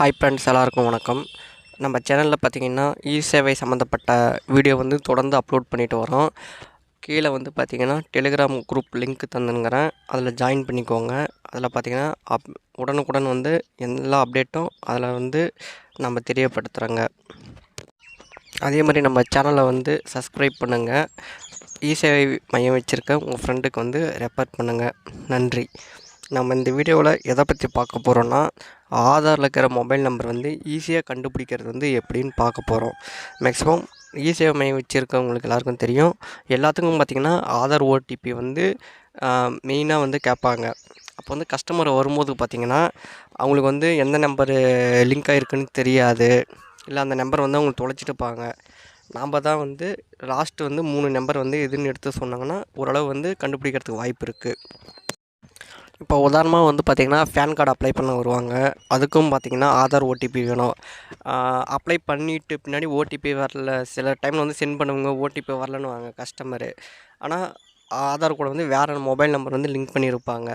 Hi friends எல்லாருக்கும் வணக்கம். நம்ம சேனலில் பார்த்தீங்கன்னா இ சேவை சம்மந்தப்பட்ட வீடியோ வந்து தொடர்ந்து அப்லோட் பண்ணிட்டு வரோம். கீழே வந்து பார்த்திங்கன்னா டெலிகிராம் குரூப் லிங்க் தந்துங்கிறேன் அதில் ஜாயின் பண்ணிக்கோங்க. அதில் பார்த்திங்கன்னா அப் உடனுக்குடன் வந்து எல்லா அப்டேட்டும் அதில் வந்து நம்ம தெரியப்படுத்துகிறோங்க அதே மாதிரி நம்ம சேனலை வந்து சப்ஸ்கிரைப் பண்ணுங்கள் இ சேவை மையம் வச்சுருக்க உங்கள் ஃப்ரெண்டுக்கு வந்து ரெஃபர் பண்ணுங்கள் நன்றி. நம்ம இந்த வீடியோவில் எதை பற்றி பார்க்க போகிறோன்னா ஆதாரில் இருக்கிற மொபைல் நம்பர் வந்து ஈஸியாக கண்டுபிடிக்கிறது வந்து எப்படின்னு பார்க்க போகிறோம் மேக்ஸிமம் இசேவை மையம் வச்சுருக்கவங்களுக்கு எல்லாருக்கும் தெரியும். எல்லாத்துக்கும் பார்த்திங்கன்னா ஆதார் ஓடிபி வந்து மெயினாக வந்து கேட்பாங்க. அப்போ வந்து கஸ்டமர் வரும்போது பார்த்திங்கன்னா அவங்களுக்கு வந்து எந்த நம்பரு லிங்க் ஆகிருக்குன்னு தெரியாது. இல்லை அந்த நம்பர் வந்து அவங்க தொலைச்சிட்டுப்பாங்க. நாம் தான் வந்து லாஸ்ட்டு வந்து மூணு நம்பர் வந்து எதுன்னு எடுத்து சொன்னாங்கன்னா ஓரளவு வந்து கண்டுபிடிக்கிறதுக்கு வாய்ப்பு இருக்குது இப்போ உதாரணமாக வந்து பார்த்திங்கன்னா ஃபேன் கார்டு அப்ளை பண்ண வருவாங்க. அதுக்கும் பார்த்திங்கன்னா ஆதார் ஓடிபி வேணும். அப்ளை பண்ணிவிட்டு பின்னாடி ஓடிபி வரல. சில டைமில் வந்து சென்ட் பண்ணுவாங்க. ஓடிபி வரலன்னு வாங்க கஸ்டமரு. ஆனால் ஆதார் கூட வந்து வேறு மொபைல் நம்பர் வந்து லிங்க் பண்ணியிருப்பாங்க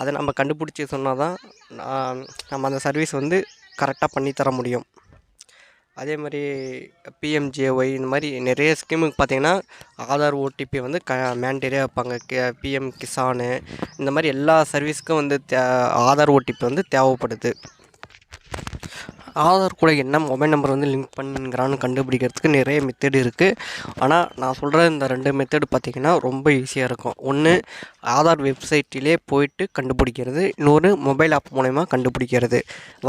அதை நம்ம கண்டுபிடிச்சி சொன்னால் தான் நம்ம அந்த சர்வீஸ் வந்து கரெக்டாக பண்ணித்தர முடியும். அதே மாதிரி பிஎம்ஜேஒய் இந்த மாதிரி நிறைய ஸ்கீமுக்கு பார்த்தீங்கன்னா ஆதார் ஓடிபி வந்து க மேண்டேரியாக வைப்பாங்க. கே பிஎம் கிசானு இந்த மாதிரி எல்லா சர்வீஸ்க்கும் வந்து தே ஆதார் ஓடிபி வந்து தேவைப்படுது. ஆதார் கூட என்ன மொபைல் நம்பர் வந்து லிங்க் பண்ணுங்கிறான்னு கண்டுபிடிக்கிறதுக்கு நிறைய மெத்தேடு இருக்குது ஆனால் நான் சொல்கிற இந்த ரெண்டு மெத்தேடு பார்த்திங்கன்னா ரொம்ப ஈஸியாக இருக்கும். ஒன்று ஆதார் வெப்சைட்டிலே போயிட்டு கண்டுபிடிக்கிறது. இன்னொரு மொபைல் ஆப் மூலயமா கண்டுபிடிக்கிறது.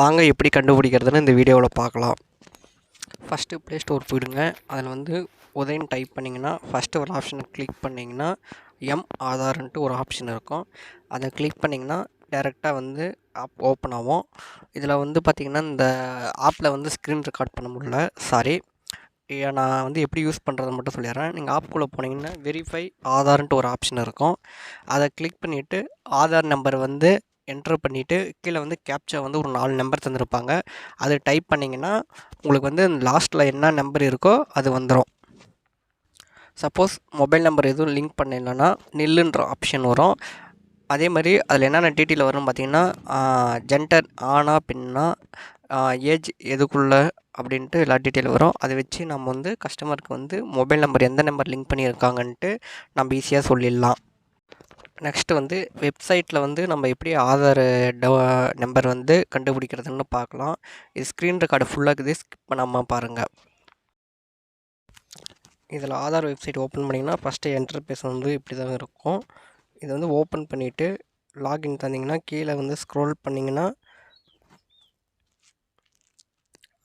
வாங்க எப்படி கண்டுபிடிக்கிறதுன்னு இந்த வீடியோவில் பார்க்கலாம். ஃபஸ்ட்டு ப்ளே ஸ்டோர் போயிடுங்க. அதில் வந்து உதயன் டைப் பண்ணிங்கன்னா ஃபஸ்ட்டு ஒரு ஆப்ஷனை கிளிக் பண்ணிங்கன்னா எம் ஆதார்ன்ட்டு ஒரு ஆப்ஷன் இருக்கும். அதை கிளிக் பண்ணிங்கன்னா டேரெக்டாக வந்து ஆப் ஓப்பன் ஆகும். இதில் வந்து பார்த்திங்கன்னா இந்த ஆப்பில் வந்து ஸ்க்ரீன் ரெக்கார்ட் பண்ண முடியல. சாரி நான் வந்து எப்படி யூஸ் பண்ணுறதை மட்டும் சொல்லிடுறேன். நீங்கள் ஆப்புக்குள்ளே போனீங்கன்னா வெரிஃபை ஆதார்ன்ட்டு ஒரு ஆப்ஷன் இருக்கும். அதை கிளிக் பண்ணிவிட்டு ஆதார் நம்பர் வந்து என்ட்ரு பண்ணிவிட்டு கீழே வந்து கேப்ச்சா வந்து ஒரு நாலு நம்பர் தந்திருப்பாங்க. அது டைப் பண்ணிங்கன்னா உங்களுக்கு வந்து லாஸ்ட்டில் என்ன நம்பர் இருக்கோ அது வந்துடும் சப்போஸ் மொபைல் நம்பர் எதுவும் லிங்க் பண்ணலைன்னா நில்லுன்ற ஆப்ஷன் வரும். அதே மாதிரி அதில் என்னென்ன டீட்டெயில் வரும்னு பார்த்தீங்கன்னா ஜென்டர் ஆனா பின்னா ஏஜ் எதுக்குள்ளே அப்படின்ட்டு எல்லா டீட்டெயில் வரும். அதை வச்சு நம்ம வந்து கஸ்டமருக்கு வந்து மொபைல் நம்பர் எந்த நம்பர் லிங்க் பண்ணியிருக்காங்கன்ட்டு நம்ம ஈஸியாக சொல்லிடலாம். நெக்ஸ்ட்டு வந்து வெப்சைட்டில் வந்து நம்ம எப்படி ஆதார் ட நம்பர் வந்து கண்டுபிடிக்கிறதுன்னு பார்க்கலாம். இது ஸ்க்ரீன் ரெக்கார்டு ஃபுல்லாக இருக்குது ஸ்கிப் பண்ணாமல் பாருங்கள் இதில் ஆதார் வெப்சைட் ஓப்பன் பண்ணிங்கன்னா ஃபஸ்ட்டு என்டர்பேஸ் வந்து இப்படி தான் இருக்கும். இதை வந்து ஓப்பன் பண்ணிவிட்டு லாகின் தந்திங்கன்னா கீழே வந்து ஸ்க்ரோல் பண்ணிங்கன்னா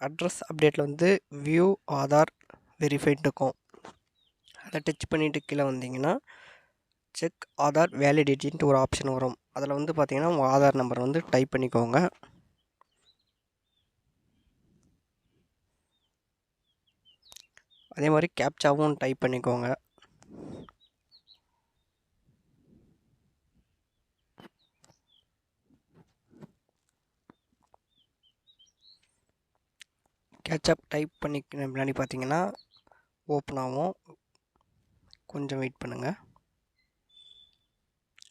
அட்ரஸ் அப்டேட்டில் வந்து வியூ ஆதார் வெரிஃபைட் இருக்கும். அதை டச் பண்ணிவிட்டு கீழே வந்தீங்கன்னா செக் ஆதார் வேலிடிட்டின்ட்டு ஒரு ஆப்ஷன் வரும். அதில் வந்து பார்த்திங்கன்னா உங்கள் ஆதார் நம்பர் வந்து டைப் பண்ணிக்கோங்க. அதே மாதிரி கேப்சாவும் டைப் பண்ணிக்கோங்க. கேட்சப் டைப் பண்ணிக்கிற முன்னாடி பார்த்தீங்கன்னா ஓப்பன் ஆகும் கொஞ்சம் வெயிட் பண்ணுங்கள்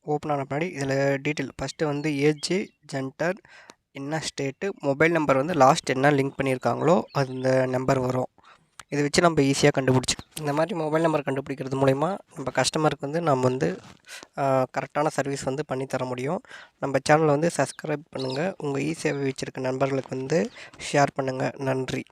ஓப்பன் ஆன பின்னாடி இதில் டீட்டெயில் ஃபஸ்ட்டு வந்து ஏஜ் ஜென்டர் என்ன ஸ்டேட்டு மொபைல் நம்பர் வந்து லாஸ்ட் என்ன லிங்க் பண்ணியிருக்காங்களோ அது இந்த நம்பர் வரும். இதை வச்சு நம்ம ஈஸியாக கண்டுபிடிச்சி இந்த மாதிரி மொபைல் நம்பர் கண்டுபிடிக்கிறது மூலிமா நம்ம கஸ்டமருக்கு வந்து நம்ம வந்து கரெக்டான சர்வீஸ் வந்து பண்ணித்தர முடியும். நம்ம சேனலை வந்து சப்ஸ்கிரைப் பண்ணுங்கள் உங்கள் இ சேவை வச்சுருக்க நண்பர்களுக்கு வந்து ஷேர் பண்ணுங்கள் நன்றி.